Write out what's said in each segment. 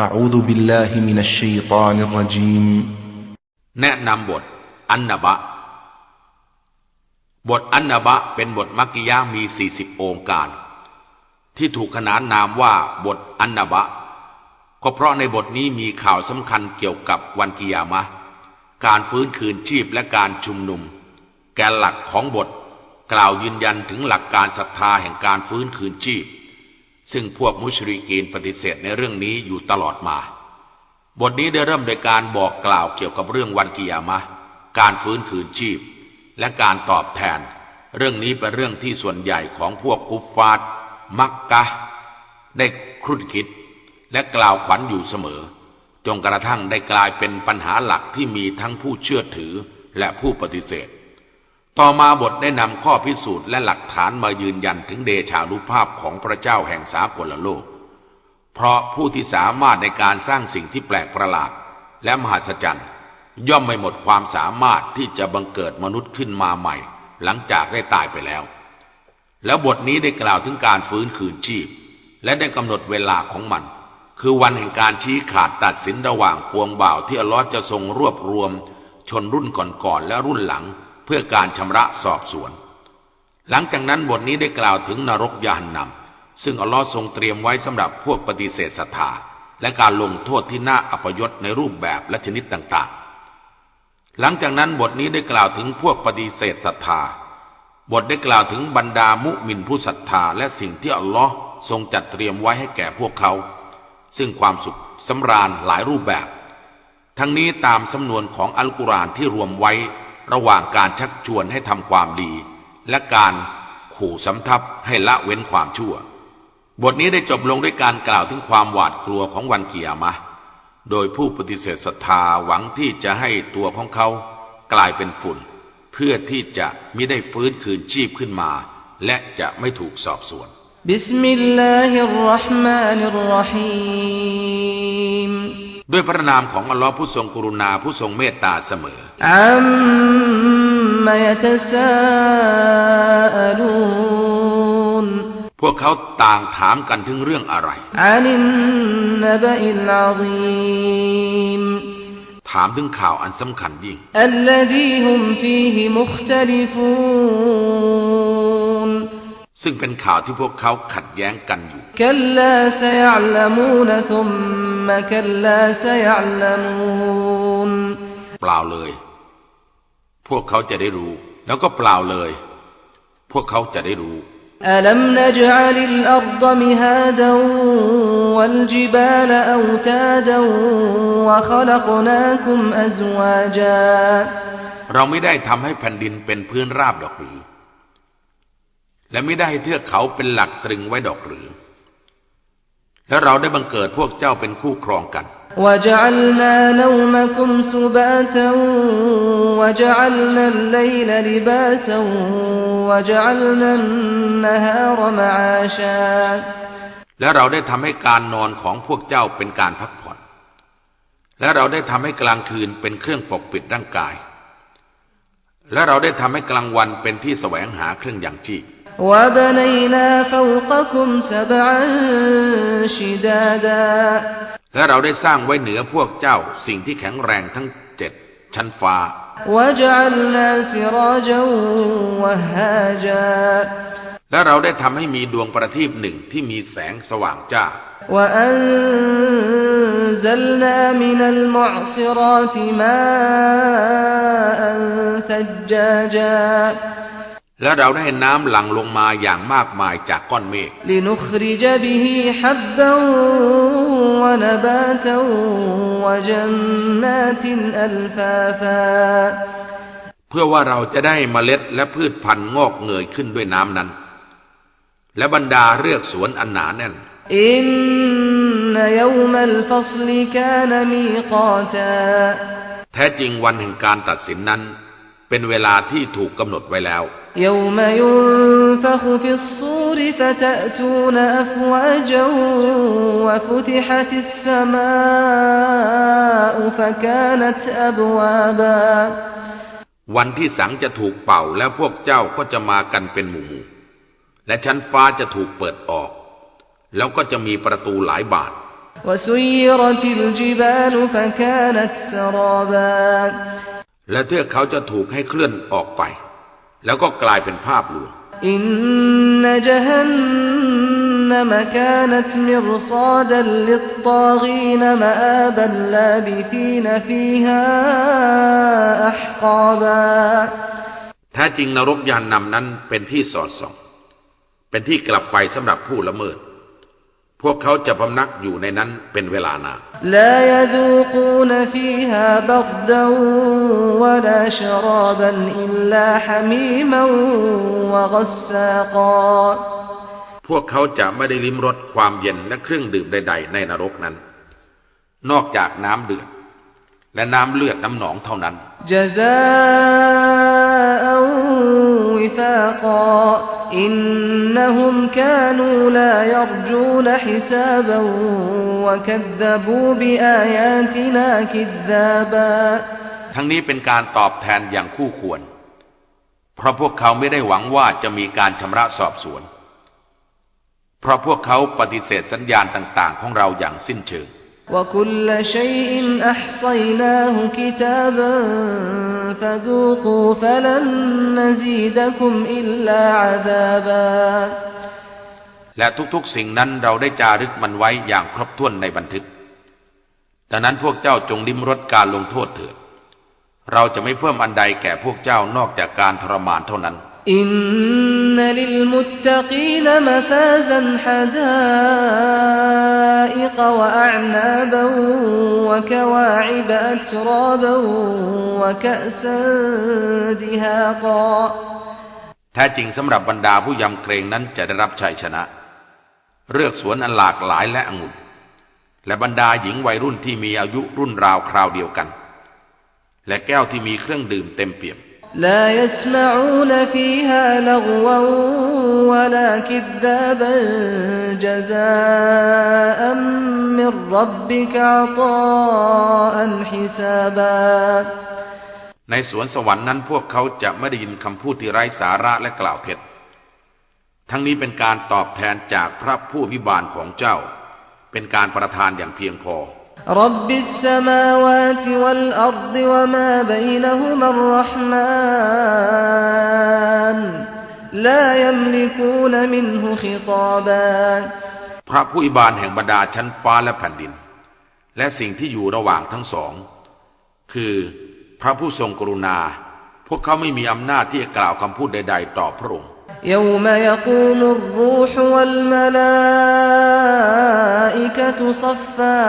أعوذ بالله من الشيطان الرجيم แนะนำบทอันนบะ บทอันนบะเป็นบทมักกิยะห์มี 40 องค์การ ที่ถูกขนานนามว่าบทอันนบะ ก็เพราะในบทนี้มีข่าวสำคัญเกี่ยวกับวันกิยามะห์การฟื้นคืนชีพและการชุมนุม แกนหลักของบทกล่าวยืนยันถึงหลักการศรัทธาแห่งการฟื้นคืนชีพ ซึ่งพวกมุชริกีนปฏิเสธในเรื่องนี้อยู่ตลอดมา บทนี้ได้เริ่มโดยการบอกกล่าวเกี่ยวกับเรื่องวันกิยามะ การฟื้นคืนชีพ และการตอบแทน เรื่องนี้เป็นเรื่องที่ส่วนใหญ่ของพวกกุฟฟาร์มักกะ ได้ครุ่นคิด และกล่าวขวัญอยู่เสมอ จนกระทั่งได้กลายเป็นปัญหาหลักที่มีทั้งผู้เชื่อถือและผู้ปฏิเสธ ต่อมาบทได้นำข้อพิสูจน์และหลักฐานมายืนยันถึงเดชานุภาพของพระเจ้าแห่งสากลโลก เพราะผู้ที่สามารถในการสร้างสิ่งที่แปลกประหลาด และมหัศจรรย์ ย่อมไม่หมดความสามารถที่จะบังเกิดมนุษย์ขึ้นมาใหม่ หลังจากได้ตายไปแล้ว แล้วบทนี้ได้กล่าวถึงการฟื้นคืนชีพ และได้กำหนดเวลาของมัน คือวันแห่งการชี้ขาดตัดสินระหว่างปวงบ่าวที่อลอฮ์จะทรงรวบรวม ชนรุ่นก่อนๆและรุ่นหลัง เพื่อการชำระสอบสวน หลังจากนั้นบทนี้ได้กล่าวถึงนรกยานนำซึ่งอัลลอฮ์ทรงเตรียมไว้สำหรับพวกปฏิเสธศรัทธาและการลงโทษที่น่าอัปยศในรูปแบบและชนิดต่างๆ หลังจากนั้นบทนี้ได้กล่าวถึงพวกปฏิเสธศรัทธา บทได้กล่าวถึงบรรดามุมินผู้ศรัทธาและสิ่งที่อัลลอฮ์ทรงจัดเตรียมไว้ให้แก่พวกเขา ซึ่งความสุขสำราญหลายรูปแบบ ทั้งนี้ตามสำนวนของอัลกุรอานที่รวมไว้ ระหว่างการชักชวนให้ทำความดี และการขู่สำทับให้ละเว้นความชั่ว บทนี้ได้จบลงด้วยการกล่าวถึงความหวาดกลัวของวันเกียรมะ โดยผู้ปฏิเสธศรัทธาหวังที่จะให้ตัวของเขากลายเป็นฝุ่น เพื่อที่จะมิได้ฟื้นคืนชีพขึ้นมา และจะไม่ถูกสอบสวนบิสมิลลาฮิรราะห์มานิรรหีม ด้วยพระนามของอัลลอฮ์ผู้ทรงกรุณาผู้ทรงเมตตาเสมออัมมายตซาลูนพวกเขาต่างถามกันถึงเรื่องอะไรอานนนบอิลอาซีมถามถึงข่าวอันสำคัญยิ่งอัลลซีฮุมฟีฮิมุคตลิฟูนซึ่งเป็นข่าวที่พวกเขาขัดแย้งกันอยู่กัลลาซยะลมูนซุม ثم كلا سيعلمون เปล่าเลย พวกเขาจะได้รู้ แล้วก็เปล่าเลย พวกเขาจะได้รู้ ألم نجعل الأرض مهادا والجبال أوتادا وخلقناكم أزواجا เราไม่ได้ทำให้แผ่นดินเป็นพื้นราบดอกหรือ และไม่ได้ให้เทือกเขาเป็นหลักตรึงไว้ดอกหรือ และเราได้บังเกิดพวกเจ้าเป็นคู่ครองกัน และเราได้ทำให้การนอนของพวกเจ้าเป็นการพักผ่อน และเราได้ทำให้กลางคืนเป็นเครื่องปกปิดร่างกาย และเราได้ทำให้กลางวันเป็นที่แสวงหาเครื่องอย่างชีพ وبنينا فوقكم سبعا شدادا และเราได้สร้างไว้เหนือพวกเจ้าสิ่งที่แข็งแรงทั้งเจ็ดชั้นฟ้า وجعلنا سراجا وهاجا และเราได้ทำให้มีดวงประทีปหนึ่งที่มีแสงสว่างจ้า وأنزلنا من المعصرات ماء ثجاجا และเราได้น้ำหลั่งลงมาอย่างมากมายจากก้อนเมฆเพื่อว่าเราจะได้เมล็ดและพืชพันธุ์งอกเงยขึ้นด้วยน้ำนั้น และบรรดาเรือกสวนอันหนาแน่นอินนยวมัลฟัศลิกานมีกาตาแท้จริงวันแห่งการตัดสินนั้น เป็นเวลาที่ถูกกำหนดไว้แล้ว يوم ينفخ في الصور فتأتون أفواجا وفتحت السماء فكانت أبوابا วันที่สังจะถูกเป่าแล้วพวกเจ้าก็จะมากันเป็นหมู่ ๆและชั้นฟ้าจะถูกเปิดออก แล้วก็จะมีประตูหลายบาน وسيرت الجبال فكانت سرابا และเทือกเขาจะถูกให้เคลื่อนออกไป แล้วก็กลายเป็นภาพลวงอินนจฮันนมกานตมิรซาดัลลิตตากีนมาอาบัลลาบิฟีนฟีฮาอัพกาบาแท้จริงนรกยานนำนั้นเป็นที่สอดส่อง เป็นที่กลับไปสำหรับผู้ละเมิด พวกเขาจะพำนักอยู่ในนั้นเป็นเวลานาน لا يذوقون فيها بردا ولا شرابا إلا حميما وغساقا พวกเขาจะไม่ได้ลิ้มรสความเย็นและเครื่องดื่มใด ๆ ในนรกนั้น นอกจากน้ำเดือด และน้ำเลือดน้ำหนองเท่านั้น جزاء وفاقا إنهم كانوا لا يرجون حسابا وكذبوا بآياتنا كذابا ทั้งนี้เป็นการตอบแทนอย่างคู่ควร เพราะพวกเขาไม่ได้หวังว่าจะมีการชำระสอบสวน เพราะพวกเขาปฏิเสธสัญญาณต่าง ๆ ของเราอย่างสิ้นเชิง وكل شيء أحصيناه كتابا فذوقوا فلن نزيدكم إلا عذابا และทุกๆ สิ่งนั้นเราได้จารึกมันไว้อย่างครบถ้วนในบันทึก ดังนั้นพวกเจ้าจงลิ้มรสการลงโทษเถิด เราจะไม่เพิ่มอันใดแก่พวกเจ้านอกจากการทรมานเท่านั้น อินนลิลมุตตะกีนมะฟาซันฮะดาอิกวะอานาบวะกวาอิบอัตรอบวะกะซันดิฮากอแท้จริงสำหรับบรรดาผู้ยำเกรงนั้นจะได้รับชัยชนะเรือกสวนอันหลากหลายและองุ่นและบรรดาหญิงวัยรุ่นที่มีอายุรุ่นราวคราวเดียวกัน และแก้วที่มีเครื่องดื่มเต็มเปี่ยม لا يسمعون فيها لغوا ولا كذابا جزاء من ربك عطاء حسابا ในสวนสวรรค์นั้นพวกเขาจะไม่ได้ยินคำพูดที่ไร้สาระและกล่าวเท็จ ทั้งนี้เป็นการตอบแทนจากพระผู้พิบาลของเจ้า เป็นการประทานอย่างเพียงพอ رب السماوات والأرض وما بينهما الرحمن لا يملكون منه خطابا พระผู้พิบาลแห่งบรรดาชั้นฟ้าและแผ่นดิน และสิ่งที่อยู่ระหว่างทั้งสอง คือพระผู้ทรงกรุณา พวกเขาไม่มีอำนาจที่จะกล่าวคำพูดใด ๆ ต่อพระองค์ يوم يقوم الروح والملائكة صفا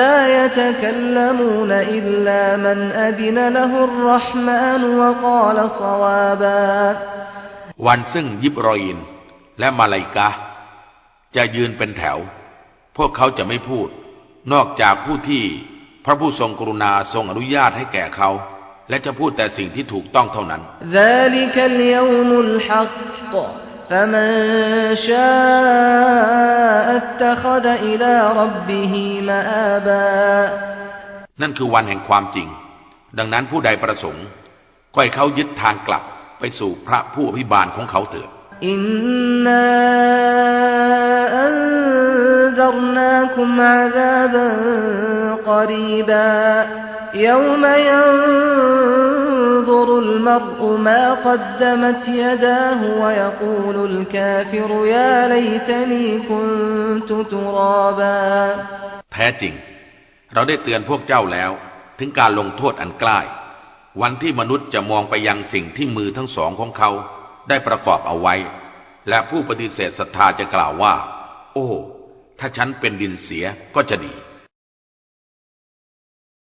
لا يتكلمون إلا من أذن له الرحمن وقال صوابا วันซึ่งยิบรอยินและมาลายกะห์จะยืนเป็นแถว พวกเขาจะไม่พูด นอกจากผู้ที่พระผู้ทรงกรุณาทรงอนุญาตให้แก่เขา และจะพูดแต่สิ่งที่ถูกต้องเท่านั้น ذلك اليوم الحق فمن شاء اتخذ إلى ربه مآبا นั่นคือวันแห่งความจริง ดังนั้นผู้ใดประสงค์ก็ให้เขายึดทางกลับไปสู่พระผู้อภิบาลของเขาเถิด إنا أنذرناكم عذابا قريبا يوم ينظر المرء ما قدمت يداه ويقول الكافر يا ليتني كنت ترابا แท้จริง เราได้เตือนพวกเจ้าแล้ว ถึงการลงโทษอันใกล้ วันที่มนุษย์จะมองไปยังสิ่งที่มือทั้งสองของเขา ได้ประกอบเอาไว้ และผู้ปฏิเสธศรัทธาจะกล่าวว่า โอ้ ถ้าฉันเป็นดินเสียก็จะดี